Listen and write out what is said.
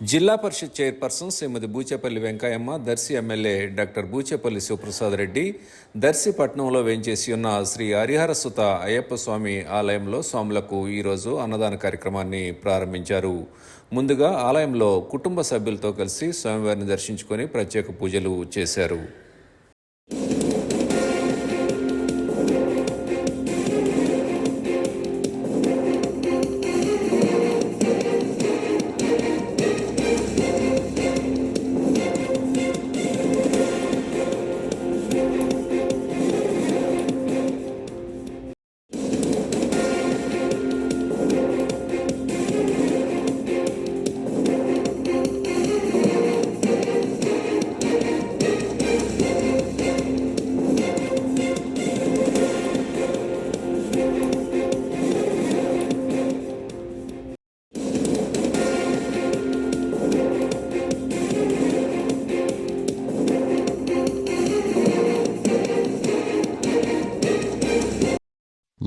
Zilla Parishad chairperson Srimati Buchepalli Venkayamma Darsi MLA doctor Buchepalli Sivaprasad Reddy Darsi పట్టణంలో వేంచేసి ఉన్న శ్రీ హరిహర సుత అయ్యప్ప స్వామి ఆలయంలో స్వాములకు ఈరోజు అన్నదాన కార్యక్రమాన్ని ప్రారంభించారు. ముందుగా ఆలయంలో కుటుంబ సభ్యులతో కలిసి స్వామివారిని దర్శించుకొని ప్రత్యేక పూజలు చేశారు.